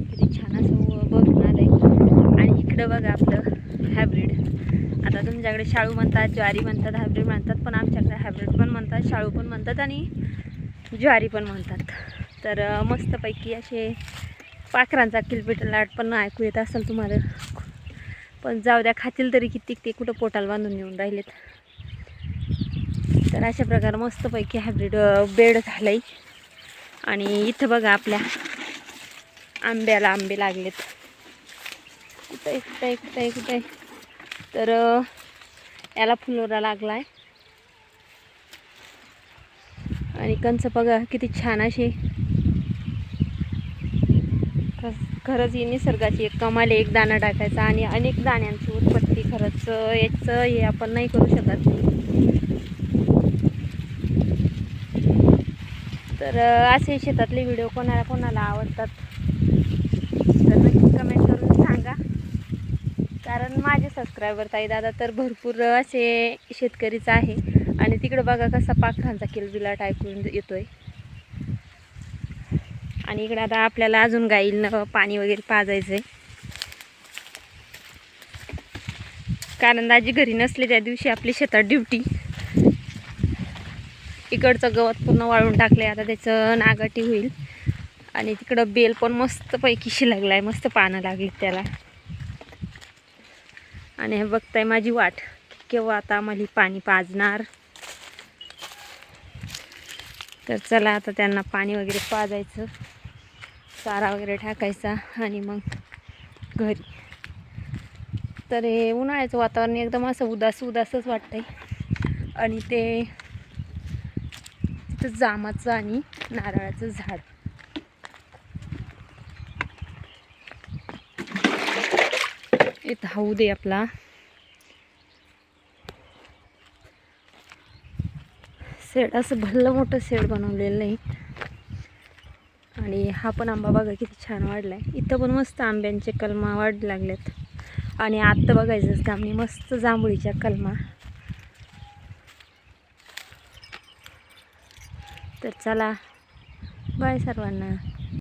बघा किती छान असं बघून आलं आणि इकडं बघा आपलं हायब्रीड आता तुमच्याकडे शाळू म्हणतात ज्वारी म्हणतात हायब्रीड म्हणतात पण आमच्याकडे हायब्रीड पण म्हणतात शाळू पण म्हणतात आणि ज्वारी पण म्हणतात. तर मस्तपैकी असे पाखरांचा किलबिट लाट पण ऐकू येत असेल तुम्हाला. पण जाऊ द्या खातील तरी किती ते कुठं पोटाला बांधून येऊन राहिलेत. तर अशा प्रकारे मस्तपैकी हायब्रीड बेड झालं आहे आणि इथं बघा आपल्या आंब्याला आंबे लागलेत. कुठं आहे आहे आहे तर याला फुलोरा लागला आहे आणि कंच बघा किती छान अशी. खरंच- खरंच ही निसर्गाची एक कमाल एक दाणा टाकायचा आणि अनेक दाण्यांची उत्पत्ती खरंच याचं हे आपण नाही करू शकत. तर असे शेतातले व्हिडिओ कोणाला कोणाला आवडतात? तर नक्की कमेंट करून सांगा. कारण माझे सबस्क्रायबर ताई दादा तर भरपूर असे शेतकरीच आहे. आणि तिकडं बघा कसा पाखरांचा किलबिलाट ऐकून येतोय. आणि इकडं आता आपल्याला अजून गाईला पाणी वगैरे पाजायचं आहे कारण दाजी घरी नसले त्या दिवशी आपली शेतात ड्युटी. इकडचं गवत पूर्ण वाळून टाकले आता त्याचं नागाटी होईल. आणि तिकडं बेल पण मस्तपैकी लागला आहे मस्त पानं लागली त्याला. आणि हे बघताय माझी वाट केव्हा आता आम्हाला पाणी पाजणार. तर चला आता त्यांना पाणी वगैरे पाजायचं चारा वगैरे टाकायचा आणि मग घरी. तर हे उन्हाळ्याचं वातावरण एकदम असं उदास उदासच वाटतंय. आणि ते तिथं जामाचं आणि नारळाचं झाड. इथं हाऊ दे आपला. शेड असं भल्लं मोठं शेड बनवलेलं नाही. आणि हा पण आंबा बघा किती छान वाढला आहे इथं पण मस्त आंब्यांचे कलमा वाढ लागलेत. आणि आत्ता बघायचंच काम नाही मस्त जांभळीच्या कलमा. तर चला बाय सर्वांना.